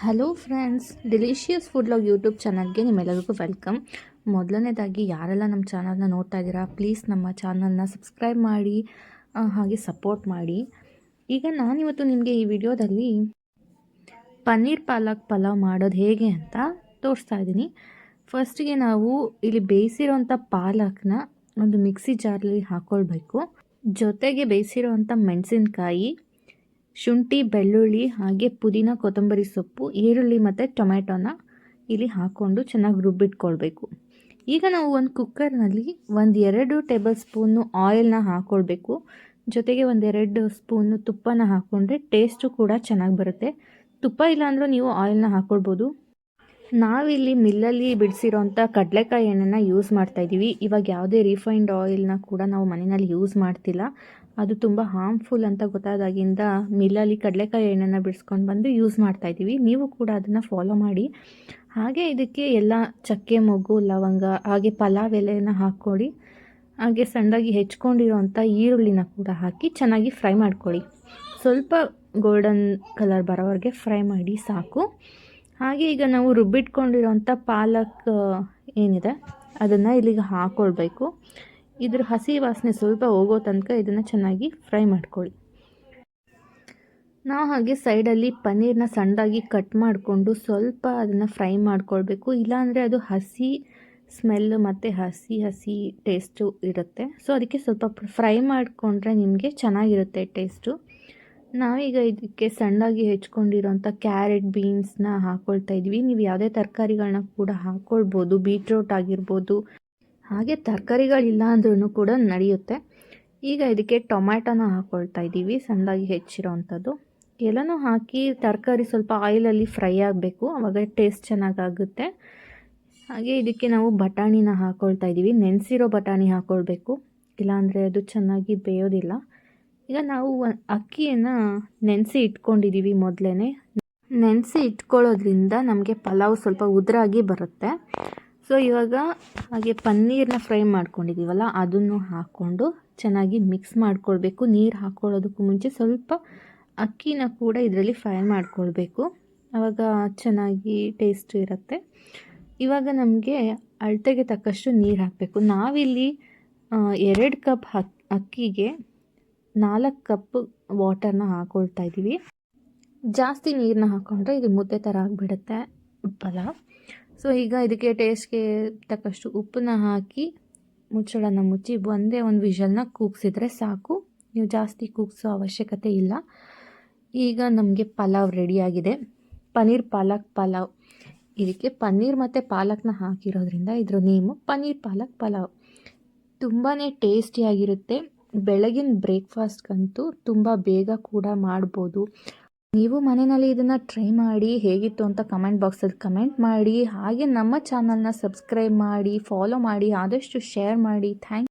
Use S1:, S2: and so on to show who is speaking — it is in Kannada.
S1: Hello friends delicious food log YouTube ಚಾನಲ್ಗೆ ನಿಮ್ಮೆಲ್ಲರಿಗೂ ವೆಲ್ಕಮ್ ಮೊದಲನೇದಾಗಿ ಯಾರೆಲ್ಲ ನಮ್ಮ ಚಾನಲ್ನ ನೋಡ್ತಾ ಇದ್ದೀರಾ ಪ್ಲೀಸ್ ನಮ್ಮ ಚಾನಲ್ನ ಸಬ್ಸ್ಕ್ರೈಬ್ ಮಾಡಿ ಹಾಗೆ ಸಪೋರ್ಟ್ ಮಾಡಿ. ಈಗ ನಾನಿವತ್ತು ನಿಮಗೆ ಈ ವಿಡಿಯೋದಲ್ಲಿ ಪನ್ನೀರ್ ಪಾಲಕ್ ಪಲಾವ್ ಮಾಡೋದು ಹೇಗೆ ಅಂತ ತೋರಿಸ್ತಾ ಇದ್ದೀನಿ. ಫಸ್ಟಿಗೆ ನಾವು ಇಲ್ಲಿ ಬೇಯಿಸಿರೋಂಥ ಪಾಲಕ್ನ ಒಂದು ಮಿಕ್ಸಿ ಜಾರಲ್ಲಿ ಹಾಕ್ಕೊಳ್ಬೇಕು ಜೊತೆಗೆ ಬೇಯಿಸಿರೋಂಥ ಮೆಣಸಿನ್ಕಾಯಿ ಶುಂಠಿ, ಬೆಳ್ಳುಳ್ಳಿ, ಹಾಗೆ ಪುದೀನ, ಕೊತ್ತಂಬರಿ ಸೊಪ್ಪು, ಈರುಳ್ಳಿ ಮತ್ತು ಟೊಮೆಟೊನ ಇಲ್ಲಿ ಹಾಕ್ಕೊಂಡು ಚೆನ್ನಾಗಿ ರುಬ್ಬಿಟ್ಕೊಳ್ಬೇಕು. ಈಗ ನಾವು ಒಂದು ಕುಕ್ಕರ್ನಲ್ಲಿ ಒಂದು ಎರಡು ಟೇಬಲ್ ಸ್ಪೂನು ಆಯಿಲ್ನ ಹಾಕ್ಕೊಳ್ಬೇಕು ಜೊತೆಗೆ ಒಂದೆರಡು ಸ್ಪೂನು ತುಪ್ಪನ ಹಾಕ್ಕೊಂಡ್ರೆ ಟೇಸ್ಟು ಕೂಡ ಚೆನ್ನಾಗಿ ಬರುತ್ತೆ. ತುಪ್ಪ ಇಲ್ಲಾಂದ್ರೂ ನೀವು ಆಯಿಲ್ನ ಹಾಕ್ಕೊಳ್ಬೋದು ನಾವಿಲ್ಲಿ ಮಿಲ್ಲಲ್ಲಿ ಬಿಡಿಸಿರೋಂಥ ಕಡಲೆಕಾಯಿ ಎಣ್ಣೆನ ಯೂಸ್ ಮಾಡ್ತಾಯಿದ್ದೀವಿ ಇವಾಗ ಯಾವುದೇ ರಿಫೈನ್ಡ್ ಆಯಿಲ್ನ ಕೂಡ ನಾವು ಮನೆಯಲ್ಲಿ ಯೂಸ್ ಮಾಡ್ತಿಲ್ಲ. ಅದು ತುಂಬ ಹಾರ್ಮ್ಫುಲ್ ಅಂತ ಗೊತ್ತಾದಾಗಿಂದ ಮಿಲ್ಲಲ್ಲಿ ಕಡಲೆಕಾಯಿ ಎಣ್ಣೆನ ಬಿಡಿಸ್ಕೊಂಡು ಬಂದು ಯೂಸ್ ಮಾಡ್ತಾ ಇದ್ದೀವಿ. ನೀವು ಕೂಡ ಅದನ್ನು ಫಾಲೋ ಮಾಡಿ. ಹಾಗೆ ಇದಕ್ಕೆ ಎಲ್ಲ ಚಕ್ಕೆ, ಮೊಗ್ಗು, ಲವಂಗ, ಹಾಗೆ ಪಲಾವ್ ಎಲೆಯನ್ನು ಹಾಕ್ಕೊಳ್ಳಿ. ಹಾಗೆ ಸಣ್ಣದಾಗಿ ಹೆಚ್ಕೊಂಡಿರೋಂಥ ಈರುಳ್ಳಿನ ಕೂಡ ಹಾಕಿ ಚೆನ್ನಾಗಿ ಫ್ರೈ ಮಾಡ್ಕೊಳ್ಳಿ. ಸ್ವಲ್ಪ ಗೋಲ್ಡನ್ ಕಲರ್ ಬರೋವರೆಗೆ ಫ್ರೈ ಮಾಡಿ ಸಾಕು. ಹಾಗೆ ಈಗ ನಾವು ರುಬ್ಬಿಟ್ಕೊಂಡಿರೋಂಥ ಪಾಲಕ್, ಏನಿದೆ? ಅದನ್ನು ಇಲ್ಲಿಗೆ ಹಾಕ್ಕೊಳ್ಬೇಕು ಇದ್ರ ಹಸಿ ವಾಸನೆ ಸ್ವಲ್ಪ ಹೋಗೋ ತನಕ ಇದನ್ನು ಚೆನ್ನಾಗಿ ಫ್ರೈ ಮಾಡ್ಕೊಳ್ಳಿ. ನಾವು ಹಾಗೆ ಸೈಡಲ್ಲಿ ಪನ್ನೀರ್ನ ಸಣ್ಣದಾಗಿ ಕಟ್ ಮಾಡಿಕೊಂಡು ಸ್ವಲ್ಪ ಅದನ್ನು ಫ್ರೈ ಮಾಡ್ಕೊಳ್ಬೇಕು. ಇಲ್ಲಾಂದರೆ ಅದು ಹಸಿ ಸ್ಮೆಲ್ ಮತ್ತು ಹಸಿ ಹಸಿ ಟೇಸ್ಟು ಇರುತ್ತೆ. ಸೊ ಅದಕ್ಕೆ ಸ್ವಲ್ಪ ಫ್ರೈ ಮಾಡಿಕೊಂಡ್ರೆ ನಿಮಗೆ ಚೆನ್ನಾಗಿರುತ್ತೆ ಟೇಸ್ಟು ನಾವೀಗ ಇದಕ್ಕೆ ಸಣ್ಣದಾಗಿ ಹೆಚ್ಕೊಂಡಿರೋಂಥ ಕ್ಯಾರೆಟ್ ಬೀನ್ಸ್ನ ಹಾಕ್ಕೊಳ್ತಾ ಇದ್ವಿ. ನೀವು ಯಾವುದೇ ತರಕಾರಿಗಳನ್ನ ಕೂಡ ಹಾಕ್ಕೊಳ್ಬೋದು ಬೀಟ್ರೂಟ್ ಆಗಿರ್ಬೋದು. ಹಾಗೆ ತರಕಾರಿಗಳಿಲ್ಲ ಅಂದ್ರೂ ಕೂಡ ನಡೆಯುತ್ತೆ. ಈಗ ಇದಕ್ಕೆ ಟೊಮ್ಯಾಟೋನ ಹಾಕ್ಕೊಳ್ತಾ ಇದ್ದೀವಿ, ಸಣ್ಣದಾಗಿ ಹೆಚ್ಚಿರೋ ಅಂಥದ್ದು ಎಲ್ಲನೂ ಹಾಕಿ ತರಕಾರಿ ಸ್ವಲ್ಪ ಆಯಿಲಲ್ಲಿ ಫ್ರೈ ಆಗಬೇಕು ಆವಾಗ ಟೇಸ್ಟ್ ಚೆನ್ನಾಗಾಗುತ್ತೆ. ಹಾಗೆ ಇದಕ್ಕೆ ನಾವು ಬಟಾಣಿನ ಹಾಕ್ಕೊಳ್ತಾ ಇದ್ದೀವಿ, ನೆನೆಸಿರೋ ಬಟಾಣಿ ಹಾಕ್ಕೊಳ್ಬೇಕು ಇಲ್ಲಾಂದರೆ ಅದು ಚೆನ್ನಾಗಿ ಬೇಯೋದಿಲ್ಲ. ಈಗ ನಾವು ಅಕ್ಕಿಯನ್ನು ನೆನೆಸಿ ಇಟ್ಕೊಂಡಿದ್ದೀವಿ ಮೊದಲೇ ನೆನೆಸಿ ಇಟ್ಕೊಳ್ಳೋದ್ರಿಂದ ನಮಗೆ ಪಲಾವ್ ಸ್ವಲ್ಪ ಉದುರಾಗಿ ಬರುತ್ತೆ. ಸೊ ಇವಾಗ ಹಾಗೆ ಪನ್ನೀರನ್ನ ಫ್ರೈ ಮಾಡ್ಕೊಂಡಿದ್ದೀವಲ್ಲ ಅದನ್ನು ಹಾಕ್ಕೊಂಡು ಚೆನ್ನಾಗಿ ಮಿಕ್ಸ್ ಮಾಡ್ಕೊಳ್ಬೇಕು. ನೀರು ಹಾಕ್ಕೊಳ್ಳೋದಕ್ಕೂ ಮುಂಚೆ ಸ್ವಲ್ಪ ಅಕ್ಕಿನ ಕೂಡ ಇದರಲ್ಲಿ ಫ್ರೈ ಮಾಡ್ಕೊಳ್ಬೇಕು. ಆವಾಗ ಚೆನ್ನಾಗಿ ಟೇಸ್ಟ್ ಇರುತ್ತೆ. ಇವಾಗ ನಮಗೆ ಅಳತೆಗೆ ತಕ್ಕಷ್ಟು ನೀರು ಹಾಕಬೇಕು. ನಾವಿಲ್ಲಿ ಎರಡು ಕಪ್ ಅಕ್ಕಿಗೆ ನಾಲ್ಕು ಕಪ್ ವಾಟರ್ನ ಹಾಕ್ಕೊಳ್ತಾ ಇದ್ದೀವಿ. ಜಾಸ್ತಿ ನೀರನ್ನ ಹಾಕ್ಕೊಂಡ್ರೆ ಇದು ಮುದ್ದೆ ಥರ ಆಗಿಬಿಡುತ್ತೆ. ಪಲಾವ್ ಸೊ ಈಗ ಇದಕ್ಕೆ ಟೇಸ್ಟ್ಗೆ ತಕ್ಕಷ್ಟು ಉಪ್ಪನ್ನ ಹಾಕಿ ಮುಚ್ಚಳನ ಮುಚ್ಚಿ ಒಂದೇ ಒಂದು ವಿಷಲ್ನ ಕೂಗ್ಸಿದ್ರೆ ಸಾಕು. ನೀವು ಜಾಸ್ತಿ ಕೂಗ್ಸೋ ಅವಶ್ಯಕತೆ ಇಲ್ಲ. ಈಗ ನಮಗೆ ಪಲಾವ್ ರೆಡಿಯಾಗಿದೆ ಪನ್ನೀರ್ ಪಾಲಕ್ ಪಲಾವ್. ಇದಕ್ಕೆ ಪನ್ನೀರ್ ಮತ್ತು ಪಾಲಕ್ನ ಹಾಕಿರೋದ್ರಿಂದ ಇದ್ರ ನೇಮು ಪನ್ನೀರ್ ಪಾಲಕ್ ಪಲಾವ್. ತುಂಬಾ ಟೇಸ್ಟಿಯಾಗಿರುತ್ತೆ ಬೆಳಗಿನ ಬ್ರೇಕ್ಫಾಸ್ಟ್ಗಂತೂ ತುಂಬ ಬೇಗ ಕೂಡ ಮಾಡ್ಬೋದು. ನೀವು ಮನೆಯಲ್ಲಿ ಇದನ್ನು ಟ್ರೈ ಮಾಡಿ ಹೇಗಿತ್ತು ಅಂತ ಕಮೆಂಟ್ ಬಾಕ್ಸಲ್ಲಿ ಕಮೆಂಟ್ ಮಾಡಿ, ಹಾಗೆ ನಮ್ಮ ಚಾನಲ್ನ ಸಬ್ಸ್ಕ್ರೈಬ್ ಮಾಡಿ ಫಾಲೋ ಮಾಡಿ, ಆದಷ್ಟು ಶೇರ್ ಮಾಡಿ. ಥ್ಯಾಂಕ್